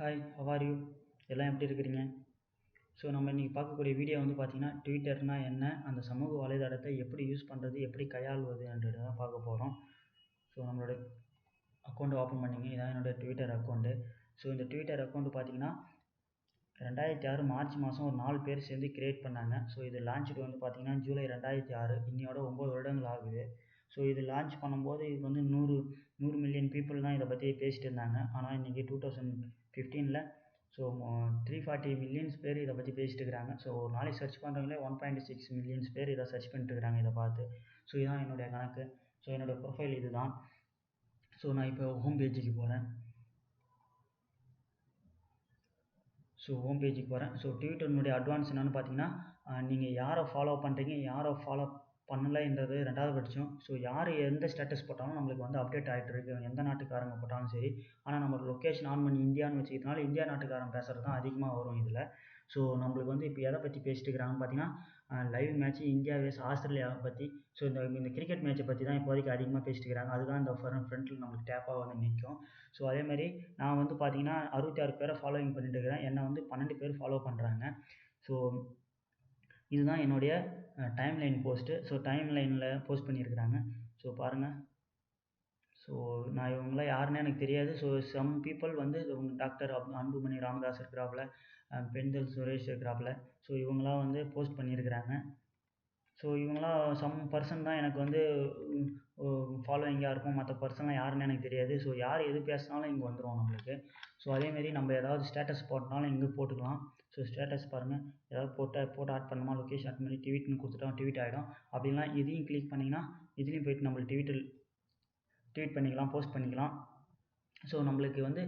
Hi how are you எல்லாம் எப்படி இருக்கிறீங்க? ஸோ நம்ம இன்றைக்கி பார்க்கக்கூடிய வீடியோ வந்து பார்த்திங்கன்னா ட்விட்டர்னால் என்ன? அந்த சமூக வலைதளத்தை எப்படி யூஸ் பண்ணுறது எப்படி கையாளுவதுன்றதை தான் பார்க்க போகிறோம் ஸோ நம்மளோட அக்கௌண்ட் ஓப்பன் பண்ணிங்க. இதான் என்னோடய ட்விட்டர் அக்கௌண்ட்டு ஸோ இந்த ட்விட்டர் அக்கௌண்ட்டு பார்த்திங்கன்னா ரெண்டாயிரத்தி ஆறு மார்ச் மாதம் ஒரு நாலு பேர் சேர்ந்து கிரியேட் பண்ணாங்க. ஸோ இது லான்ச்சுடு வந்து பார்த்திங்கன்னா ஜூலை ரெண்டாயிரத்தி ஆறு. இன்னையோட ஒம்பது வருடங்கள் ஆகுது. ஸோ இது லான்ச் பண்ணும்போது இது வந்து நூறு நூறு மில்லியன் பீப்புள் தான் இதை பற்றி பேசிட்டு இருந்தாங்க. ஆனால் இன்றைக்கி டூ தௌசண்ட் ஃபிஃப்டீனில் ஸோ த்ரீ ஃபார்ட்டி மில்லியன்ஸ் பேர் இதை பற்றி பேசிட்டு இருக்கிறாங்க ஸோ ஒரு நாளைக்கு சர்ச் பண்ணுறவங்களே ஒன் பாயிண்ட் சிக்ஸ் மில்லியன்ஸ் பேர் இதை சர்ச் பண்ணிட்டு இருக்கிறாங்க இதை பார்த்து. ஸோ இதுதான் என்னுடைய கணக்கு. ஸோ என்னோடய ப்ரொஃபைல் இது தான் ஸோ நான் இப்போ ஹோம் பேஜுக்கு போகிறேன் ஸோ ஹோம் பேஜுக்கு போகிறேன் ஸோ ட்விட்டர்னுடைய அட்வான்ஸ் என்னென்னு பார்த்தீங்கன்னா நீங்கள் யாரை ஃபாலோ பண்ணுறீங்க யாரை ஃபாலோ பண்ணலைன்றது ரெண்டாவது பட்சம் ஸோ யார் எந்த ஸ்டேட்டஸ் போட்டாலும் நம்மளுக்கு வந்து அப்டேட் ஆகிட்டு இருக்கு. எந்த நாட்டுக்காரங்க போட்டாலும் சரி. ஆனால் நம்ம லொக்கேஷன் ஆன் பண்ணி இந்தியான்னு வச்சுக்கிறதுனால இந்தியா நாட்டுக்காரன் பேசுகிறது தான் அதிகமாக வரும் இதில். ஸோ நம்மளுக்கு வந்து இப்போ எதை பற்றி பேசிட்டு இருக்கிறாங்கன்னு பார்த்தீங்கன்னா லைவ் மேட்ச் இந்தியா வேஸ் ஆஸ்திரேலியாவை பற்றி ஸோ இந்த இந்த கிரிக்கெட் மேட்ச்சை பற்றி தான் இப்போதைக்கு அதிகமாக பேசிட்டு இருக்கிறாங்க அதுதான் இந்த ஃப்ரண்ட்டில் நம்மளுக்கு டேப்பாக வந்து நிற்கும் ஸோ அதேமாதிரி நான் வந்து பார்த்தீங்கன்னா அறுபத்தி ஆறு பேரை ஃபாலோவிங் பண்ணிட்டு இருக்கிறேன். என்னை வந்து பன்னெண்டு பேர் ஃபாலோ பண்ணுறாங்க ஸோ இதுதான் என்னுடைய time line post so time லைனில் போஸ்ட் பண்ணியிருக்கிறாங்க. ஸோ பாருங்கள் ஸோ நான் இவங்களாம் யாருன்னு எனக்கு தெரியாது. ஸோ சம் பீப்புள் வந்து இவங்க டாக்டர் அப் அன்புமணி ராமதாஸ் இருக்கிறாப்புல பெண்தல் சுரேஷ் இருக்கிறாப்புல. ஸோ இவங்களாம் வந்து போஸ்ட் பண்ணியிருக்கிறாங்க. ஸோ இவங்களாம் சம் பர்சன் தான் எனக்கு வந்து ஃபாலோயிங்காக இருக்கும். மற்ற பர்சன்லாம் யாருன்னு எனக்கு தெரியாது. ஸோ யார் எது பேசினாலும் இங்கே வந்துடும் நம்மளுக்கு. ஸோ அதேமாரி நம்ம ஏதாவது ஸ்டேட்டஸ் போட்டனாலும் இங்கே போட்டுக்கலாம். ஸோ ஸ்டேட்டஸ் பாருங்கள் ஏதாவது போட்ட போட்டு ஆட் பண்ணணுமா லொக்கேஷன் ஆட் பண்ணி ட்வீட்னு கொடுத்துட்டோம் ட்வீட் ஆகிடும் அப்படிலாம் இதையும் கிளிக் பண்ணிங்கன்னா இதுலேயும் போயிட்டு நம்மளுக்கு ட்வீட்டில் ட்வீட் பண்ணிக்கலாம் போஸ்ட் பண்ணிக்கலாம். ஸோ நம்மளுக்கு வந்து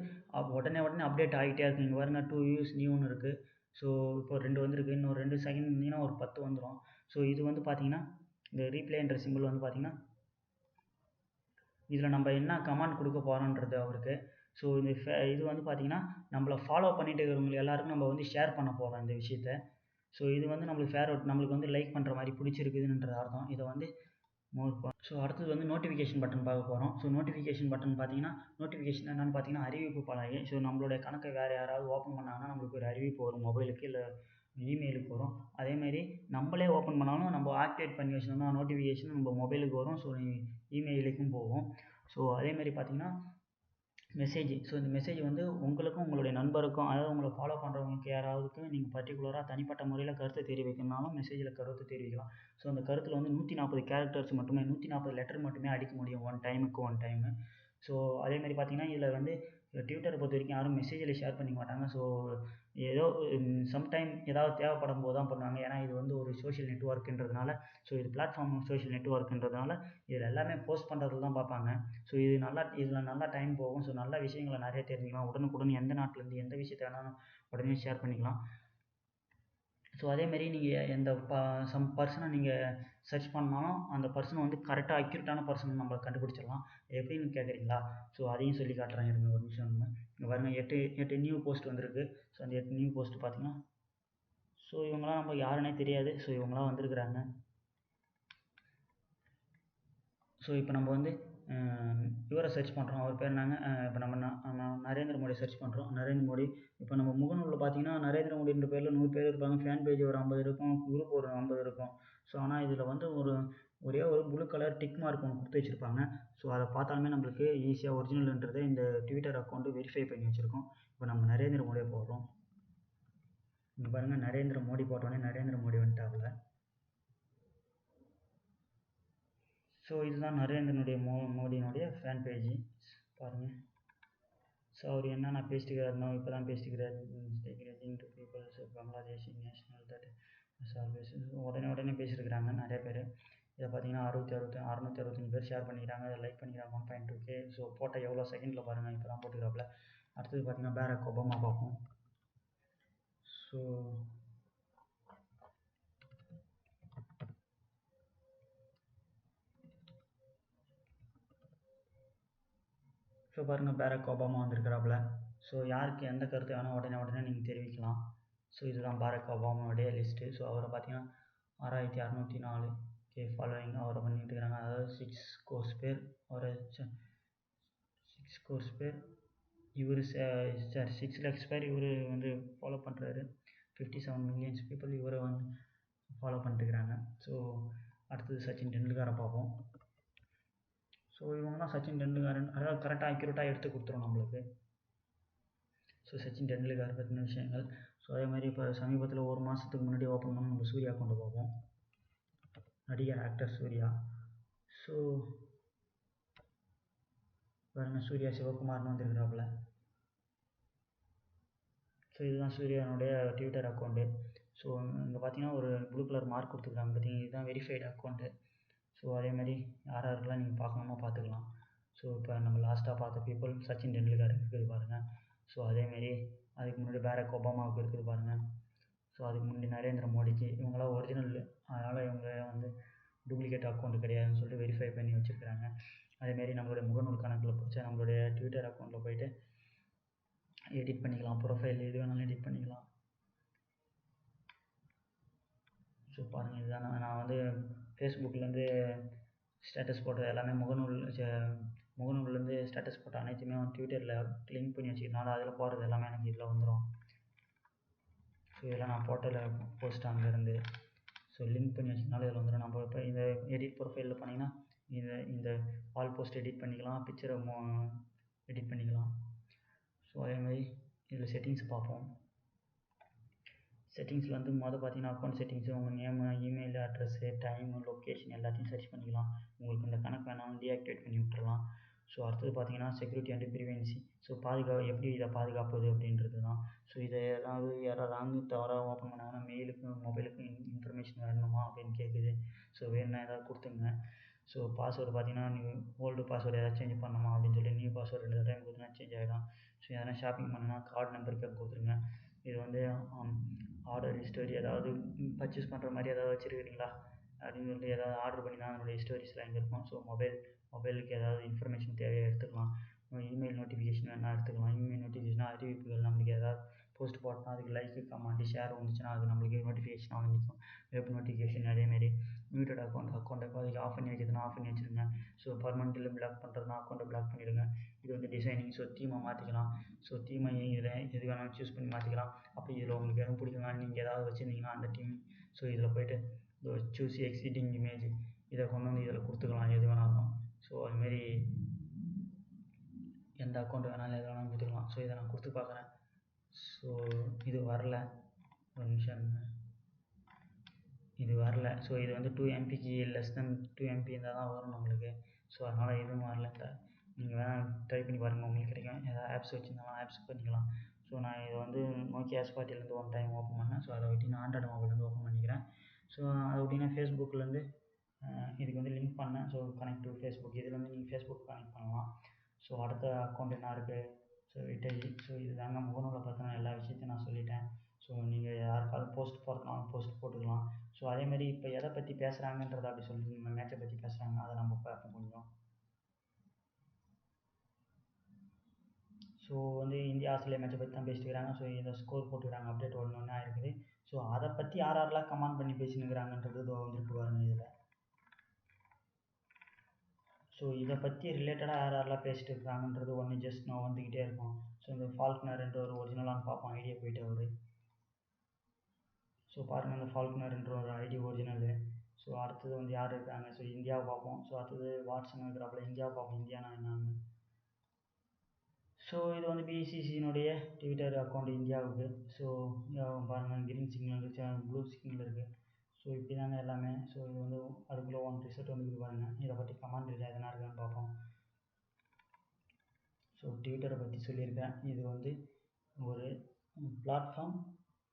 உடனே உடனே அப்டேட் ஆகிட்டே இருக்குது இங்கே பாருங்கள் டூ வியூஸ் நியூன்னு இருக்குது ஸோ இப்போ ரெண்டு வந்திருக்கு. இன்னும் ரெண்டு செகண்ட் இருந்தீங்கன்னா ஒரு பத்து வந்துடும் ஸோ இது வந்து பார்த்தீங்கன்னா இந்த ரீப்ளேன்ற சிம்பிள் வந்து பார்த்தீங்கன்னா இதில் நம்ம என்ன கமாண்ட் கொடுக்க போகிறோன்றது அவருக்கு. ஸோ இந்த இது வந்து பார்த்திங்கன்னா நம்மளை ஃபாலோ பண்ணிட்டு இருக்கிறவங்க எல்லாருக்கும் நம்ம வந்து ஷேர் பண்ண போகிறோம் இந்த விஷயத்த. ஸோ இது வந்து நம்மளுக்கு ஃபேர் அவுட் நம்மளுக்கு வந்து லைக் பண்ணுற மாதிரி பிடிச்சிருக்குதுன்ற அர்த்தம். இதை வந்து ஸோ அடுத்தது வந்து நோட்டிஃபிகேஷன் பட்டன் பார்க்க போகிறோம் ஸோ நோட்டிஃபிகேஷன் பட்டன் பார்த்தீங்கன்னா நோட்டிஃபிகேஷன் என்னென்னு பார்த்தீங்கன்னா அறிவிப்பு பலகை. ஸோ நம்மளுடைய கணக்கை வேறு யாராவது ஓப்பன் பண்ணாங்கன்னா நம்மளுக்கு ஒரு அறிவிப்பு வரும். மொபைலுக்கு இல்லை இமெயிலுக்கு வரும். அதேமாரி நம்மளே ஓப்பன் பண்ணாலும் நம்ம ஆக்டிவேட் பண்ணி வச்சிருந்தோம்னா நோட்டிஃபிகேஷன் நம்ம மொபைலுக்கு வரும். ஸோ இமெயிலுக்கும் போகும். ஸோ அதேமாரி பார்த்தீங்கன்னா மெசேஜ் ஸோ இந்த மெசேஜ் வந்து உங்களுக்கும் உங்களுடைய நண்பருக்கும் அதாவது உங்களை ஃபாலோ பண்ணுறவங்களுக்கு யாராவதுக்கு நீங்கள் பர்டிகுலராக தனிப்பட்ட முறையில் கருத்து தெரிவிக்கணும்னாலும் மெசேஜில் கருத்து தெரிவிக்கலாம். ஸோ அந்த கருத்தில் வந்து நூற்றி நாற்பது கேரக்டர்ஸ் மட்டுமே நூற்றி நாற்பது லெட்டர் மட்டுமே அடிக்க முடியும் ஒன் டைமுக்கு ஒன் டைமு ஸோ அதேமாதிரி பார்த்தீங்கன்னா இதில் வந்து ட்விட்டரை பொறுத்த வரைக்கும் யாரும் மெசேஜில் ஷேர் பண்ணிக்க மாட்டாங்க. ஸோ ஏதோ சம்டைம் ஏதாவது தேவைப்படும் போது தான் பண்ணுவாங்க. ஏன்னா இது வந்து ஒரு சோஷியல் நெட்ஒர்க்குன்றதுனால ஸோ இது பிளாட்ஃபார்ம் சோஷியல் நெட்ஒர்க்குன்றதுனால இதில் எல்லாமே போஸ்ட் பண்ணுறது தான் பார்ப்பாங்க. ஸோ இது நல்லா இதில் நல்லா டைம் போகும். ஸோ நல்ல விஷயங்களை நிறைய தெரிஞ்சுக்கலாம். உடனுக்குடன் எந்த நாட்டிலேருந்து எந்த விஷயத்த வேணாலும் உடனே ஷேர் பண்ணிக்கலாம். ஸோ அதேமாரி நீங்கள் எந்த ப சம் பர்சனை நீங்கள் சர்ச் பண்ணாலும் அந்த பர்சனை வந்து கரெக்டாக அக்யூரேட்டான பர்சன் நம்ம கண்டுபிடிச்சிடலாம். எப்படின்னு கேட்குறீங்களா ஸோ அதையும் சொல்லி காட்டுறேன். இருங்க ஒரு நிமிஷம் ஒன்று இங்கே பாருங்கள் எட்டு எட்டு நியூ போஸ்ட் வந்திருக்கு. ஸோ அந்த எட்டு நியூ போஸ்ட் பார்த்தீங்கன்னா ஸோ இவங்களாம் நம்ம யாருன்னே தெரியாது. ஸோ இவங்களாம் வந்திருக்கிறாங்க. ஸோ இப்போ நம்ம வந்து இவரை சர்ச் பண்ணுறோம் அவர் பேர் என்னங்க? இப்போ நம்ம நரேந்திர மோடி சர்ச் பண்ணுறோம் நரேந்திர மோடி. இப்போ நம்ம முகநூலில் பார்த்தீங்கன்னா நரேந்திர மோடின்ற பேரில் நூறு பேர் இருப்பாங்க. ஃபேன் பேஜ் ஒரு ஐம்பது இருக்கும் குரூப் ஒரு ஐம்பது இருக்கும். ஸோ ஆனால் இதில் வந்து ஒரு ஒரே ஒரு ப்ளூ கலர் டிக் மார்க் ஒன்று கொடுத்து வச்சுருப்பாங்க. ஸோ அதை பார்த்தாலுமே நம்மளுக்கு ஈஸியாக ஒரிஜினல்ன்றதை இந்த ட்விட்டர் அக்கௌண்ட்டு வெரிஃபை பண்ணி வச்சுருக்கோம். இப்போ நம்ம நரேந்திர மோடியை போடுறோம். இங்கே பாருங்கள் நரேந்திர மோடி போட்டோடனே நரேந்திர மோடி வந்துட்டாப்புல. ஸோ இதுதான் நரேந்திரனுடைய மோ மோடியினுடைய ஃபேன் பேஜ் பாருங்கள் ஸோ அவர் என்னென்ன பேசிட்டுக்கிறாருனோ இப்போ தான் பேசிட்டுக்கிறார் to peoples Bangladesh national that always உடனே உடனே பேசியிருக்கிறாங்க நிறைய பேர். இதை பார்த்தீங்கன்னா அறுபத்தி அறுபத்தி அறுநூற்றி அறுபத்தஞ்சு பேர் ஷேர் பண்ணிக்கிறாங்க. அதை லைக் பண்ணிக்கிறாங்க. One point two K so போட்டால் எவ்வளோ செகண்டில் பாருங்கள் இப்போ தான் போட்டுக்கிறாப்புல. அடுத்தது பார்த்தீங்கன்னா பேரக் ஒபாமா பார்ப்போம். ஸோ ஸோ பாருங்கள் பேரக் ஒபாமா வந்திருக்கிறாப்புல. ஸோ யாருக்கு எந்த கருத்து வேணால் உடனே உடனே நீங்கள் தெரிவிக்கலாம். ஸோ இதுதான் பாரக் ஒபாமாவுடைய லிஸ்ட்டு ஸோ அவரை பார்த்தீங்கன்னா ஆறாயிரத்தி அறநூற்றி நாலு. கே ஃபாலோவிங் அவரை பண்ணிட்டு இருக்கிறாங்க அதாவது சிக்ஸ் கோர்ஸ் பேர் அவரை சிக்ஸ் கோர்ஸ் பேர். இவர் சாரி சிக்ஸ் லேக்ஸ் பேர் இவர் வந்து ஃபாலோ பண்ணுறாரு ஃபிஃப்டி செவன் மில்லியன்ஸ் பீப்புள் இவரை வந்து ஃபாலோ பண்ணிட்டுருக்கிறாங்க ஸோ அடுத்தது சச்சின் டெண்டுல்கரை பார்ப்போம். ஸோ இவங்கன்னா சச்சின் டெண்டுல்கரன் அதாவது கரெக்டாக அக்யூரேட்டாக எடுத்து கொடுத்துரும் நம்மளுக்கு. ஸோ சச்சின் டெண்டுல்கர் பற்றின விஷயங்கள். ஸோ அதே மாதிரி இப்போ சமீபத்தில் ஒரு மாதத்துக்கு முன்னாடி ஓப்பன் பண்ண நம்ம சூர்யா கொண்டு பார்ப்போம் நடிகர் ஆக்டர் சூர்யா. ஸோ பாருங்க சூர்யா சிவகுமார்னு வந்திருக்கிறாப்புல. ஸோ இதுதான் சூர்யானுடைய ட்விட்டர் அக்கௌண்ட்டு ஸோ இங்கே பார்த்தீங்கன்னா ஒரு ப்ளூ கலர் மார்க் கொடுத்துருக்காங்க பார்த்தீங்கன்னா இதுதான் வெரிஃபைடு அக்கௌண்ட்டு ஸோ அதேமாதிரி யார் யாருக்கெல்லாம் நீங்கள் பார்க்கணுமோ பார்த்துக்கலாம். ஸோ இப்போ நம்ம லாஸ்ட்டாக பார்த்த பீப்புள் சச்சின் டெண்டுல்கர் இருக்குது பாருங்கள் ஸோ அதேமாரி அதுக்கு முன்னாடி பேரக் ஒபாமாவுக்கு இருக்குது பாருங்கள் ஸோ அதுக்கு முன்னாடி நரேந்திர மோடிக்கு இவங்களாம் ஒரிஜினல் அதனால் இவங்க வந்து டூப்ளிகேட் அக்கௌண்ட்டு கிடையாதுன்னு சொல்லிட்டு வெரிஃபை பண்ணி வச்சுருக்குறாங்க. அதேமாரி நம்மளுடைய முகநூல் கணக்கில் போச்சு நம்மளுடைய ட்விட்டர் அக்கௌண்ட்டில் போயிட்டு எடிட் பண்ணிக்கலாம். ப்ரொஃபைல் எது வேணாலும் எடிட் பண்ணிக்கலாம். ஸோ பாருங்கள் இதுதான். நான் நான் வந்து ஃபேஸ்புக்லேருந்து ஸ்டேட்டஸ் போட்டது எல்லாமே முகநூல் முகநூல்லேருந்து ஸ்டேட்டஸ் போட்ட அனைத்துமே வந்து ட்விட்டரில் லிங்க் பண்ணி வச்சுக்கிறனால அதில் போடுறது எல்லாமே எனக்கு இதில் வந்துடும் ஸோ இதெல்லாம் நான் ஃபோட்டோவில் போஸ்ட் அங்கேருந்து ஸோ லிங்க் பண்ணி வச்சுக்கனால இதில் வந்துடும் நம்ம இப்போ இந்த எடிட் ப்ரொஃபைலில் பண்ணிங்கன்னா இந்த இந்த வால் போஸ்ட் எடிட் பண்ணிக்கலாம் பிக்சரை எடிட் பண்ணிக்கலாம். ஸோ அதேமாதிரி இதில் செட்டிங்ஸ் பார்ப்போம். செட்டிங்ஸில் வந்து மொதல் பார்த்தீங்கன்னா அக்கௌண்ட் செட்டிங்ஸு உங்கள் name email address time location எல்லாத்தையும் சர்ச் பண்ணிக்கலாம். உங்களுக்கு இந்த கணக்கு வேணாலும் டீஆக்டிவேட் பண்ணி விட்டுறலாம். ஸோ அடுத்தது பார்த்தீங்கன்னா செக்யூரிட்டி அண்ட் ப்ரிவென்சி ஸோ பாதுகா எப்படி இதை பாதுகாப்பது அப்படின்றது தான் ஸோ இதை ஏதாவது யாராவது ராங்கு தவறாக ஓப்பன் பண்ணாங்கன்னா மொபைலுக்கும் இன் இன்ஃபர்மேஷன் வரணுமா அப்படின்னு கேட்குது ஸோ வேணும்னா ஏதாவது கொடுத்துங்க ஸோ பாஸ்வேர்டு பார்த்தீங்கன்னா நீங்கள் ஓல்டு பாஸ்வேர்டு ஏதாவது சேஞ்ச் பண்ணணுமா அப்படின்னு சொல்லி நியூ பாஸ்வேர்டு ரெண்டு டைம் கொடுத்தீங்கன்னா சேஞ்ச் ஆகிடும் ஸோ எதனா ஷாப்பிங் பண்ணால் கார்டு நம்பருக்கு கொடுத்துருங்க. இது வந்து ஆர்டர் ஹிஸ்டரி ஏதாவது பர்ச்சேஸ் பண்ணுற மாதிரி ஏதாவது வச்சுருக்கிறீங்களா? அப்படின்னு சொல்லிட்டு ஏதாவது ஆர்டர் பண்ணி தான் அதனுடைய ஹிஸ்டரிஸ்லாம் இங்கே இருக்கும். ஸோ மொபைல் மொபைலுக்கு ஏதாவது இன்ஃபர்மேஷன் தேவையாக எடுத்துக்கலாம். இமெயில் நோட்டிஃபிகேஷன் வேணால் எடுத்துக்கலாம். இமெயில் நோட்டிஃபிகேஷன் அறிவிப்புகள் நம்மளுக்கு ஏதாவது போஸ்ட் போட்டோம்னா அதுக்கு லைக்கு கமெண்ட் ஷேர் வந்துச்சுன்னா அது நம்மளுக்கு நோட்டிஃபிகேஷன் வந்து நிற்கும் வெப் நோட்டிஃபிகேஷன் அதேமாரி மியூட்டட் அக்கௌண்ட் அக்கௌண்ட்டை இப்போதைக்கு ஆஃப் பண்ணி வைக்கிறதுனா ஆஃப் பண்ணி வச்சுருங்க. ஸோ பர்மனெண்ட்டில் பிளாக் பண்ணுறதுனா அக்கௌண்ட்டை பிளாக் பண்ணிவிடுங்க இது வந்து டிசைனிங் ஸோ தீமாக மாற்றிக்கலாம் ஸோ தீமை இதில் எது வேணாலும் சூஸ் பண்ணி மாற்றிக்கலாம் அப்போ இதில் உங்களுக்கு எதுவும் பிடிக்குமா நீங்கள் ஏதாவது வச்சுருந்தீங்கன்னா அந்த டீம் ஸோ இதில் போய்ட்டு சூஸ் எக்ஸிட்டிங் இமேஜ் இதை கொண்டு வந்து இதில் கொடுத்துக்கலாம். எது வேணாலும். ஸோ அதுமாரி எந்த அக்கௌண்ட் வேணாலும் எது வேணாலும் கொடுத்துக்கலாம் ஸோ இதை நான் கொடுத்து பார்க்குறேன். ஸோ இது வரல. ஒரு நிமிஷம். இது வரல. ஸோ இது வந்து டூ எம்பிக்கு லெஸ் தென் டூ எம்பி இருந்தால் தான் வரும் நம்மளுக்கு. ஸோ அதனால் எதுவும் வரல. இந்த நீங்கள் வேணால் ட்ரை பண்ணி பாருங்கள் உங்களுக்கு கிடைக்கும். ஏதாவது ஆப்ஸ் வச்சுருந்தாலும் ஆப்ஸ் பண்ணிக்கலாம். ஸோ நான் இதை வந்து நோக்கியா எஸ் ஃபார்ட்டிலேருந்து ஒன் டைம் ஓப்பன் பண்ணேன். ஸோ அதை ஒட்டி நான் ஆண்ட்ராய்டு மொபைல்லேருந்து ஓப்பன் பண்ணிக்கிறேன். ஸோ அதை ஒட்டினா ஃபேஸ்புக்லேருந்து இதுக்கு வந்து லிங்க் பண்ணேன் ஸோ கனெக்ட் டு ஃபேஸ்புக் இதில் வந்து நீங்கள் ஃபேஸ்புக் கனெக்ட் பண்ணலாம். ஸோ அடுத்த அக்கௌண்ட் என்ன இருக்குது ஸோ விட்டேஜ் ஸோ இது தாங்க முகநூலை பற்றின எல்லா விஷயத்தையும் நான் சொல்லிட்டேன். ஸோ நீங்கள் யாருக்காவது போஸ்ட் போடலாம் போஸ்ட் போட்டுக்கலாம். ஸோ அதேமாரி இப்போ எதை பற்றி பேசுகிறாங்கன்றத அப்படி சொல்லிட்டு நம்ம மேட்சை பற்றி பேசுகிறாங்க அதை நம்ம பார்ப்போம் கொஞ்சம். ஸோ வந்து இந்தியா ஆஸ்திரேலியா மேட்சை பற்றி தான் பேசிட்டுக்கிறாங்க ஸோ இதை ஸ்கோர் போட்டுக்கிறாங்க. அப்டேட் ஒன்று ஒன்றா இருக்குது. ஸோ அதை பற்றி யார் யாரெல்லாம் கமெண்ட் பண்ணி பேசினுக்கிறாங்கன்றது இதோ வந்துருக்கு பாருங்க இதில். ஸோ இதை பற்றி ரிலேட்டடாக யார் யாரெல்லாம் பேசிட்டு இருக்காங்கன்றது ஒன்று ஜஸ்ட் நான் வந்துக்கிட்டே இருக்கும் ஸோ இந்த ஃபால்க்னர்ன்ற ஒரு ஒரிஜினலான்னு பார்ப்போம். ஐடியா போயிட்டு அவர். ஸோ பாருங்கள் இந்த ஃபால்க்னர்ன்ற ஒரு ஐடி ஒரிஜினலு ஸோ அடுத்தது வந்து யார் இருக்காங்க? ஸோ இந்தியாவை பார்ப்போம். ஸோ அடுத்தது வாட்ஸன் இருக்கிறப்பல இந்தியாவை பார்ப்போம். இந்தியானா என்னன்னு. ஸோ இது வந்து பிசிசியினுடைய ட்விட்டர் அக்கௌண்ட் இந்தியாவுக்கு. ஸோ பாருங்கள் க்ரீன் சிக்னல் இருக்குது ப்ளூ சிக்னல் இருக்குது ஸோ இப்படி தாங்க எல்லாமே. ஸோ இது வந்து அதுக்குள்ளே ஒன் ரிசல்ட் வந்து பாருங்கள் இதை பற்றி கமெண்ட் இல்லை எதனா இருக்கான்னு பார்ப்போம். ஸோ ட்விட்டரை பற்றி சொல்லியிருக்கேன். இது வந்து ஒரு பிளாட்ஃபார்ம்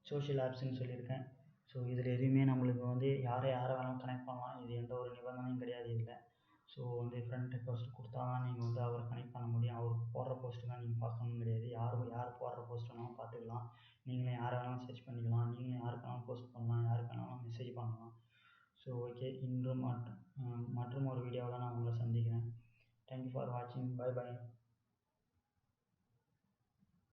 சோஷியல் ஆப்ஸ்ன்னு சொல்லியிருக்கேன். ஸோ இதில் எதுவுமே நம்மளுக்கு வந்து யாரை யாரை வேணாலும் கனெக்ட் பண்ணலாம். இது எந்த ஒரு நிபந்தனையும் கிடையாது இதில். ஸோ வந்து ஃப்ரெண்ட் ரெக்வஸ்ட் கொடுத்தா தான் நீங்கள் வந்து அவரை கனெக்ட் பண்ண முடியும். அவர் போடுற போஸ்ட்டு தான் நீங்கள் பார்க்கணும் கிடையாது. யார் யார் போடுற போஸ்ட் வேணாலும் பார்த்துக்கலாம். நீங்களே யாரை வேணாலும் சர்ச் பண்ணிக்கலாம். நீங்களும் யாருக்கு வேணாலும் போஸ்ட் பண்ணலாம். யாருக்கு வேணாலும் மெசேஜ் பண்ணலாம். ஸோ ஓகே இன்றும் மற்றும் மற்றும் ஒரு வீடியோவில் நான் உங்களை சந்திக்கிறேன். தேங்க்யூ ஃபார் வாட்சிங் பை பை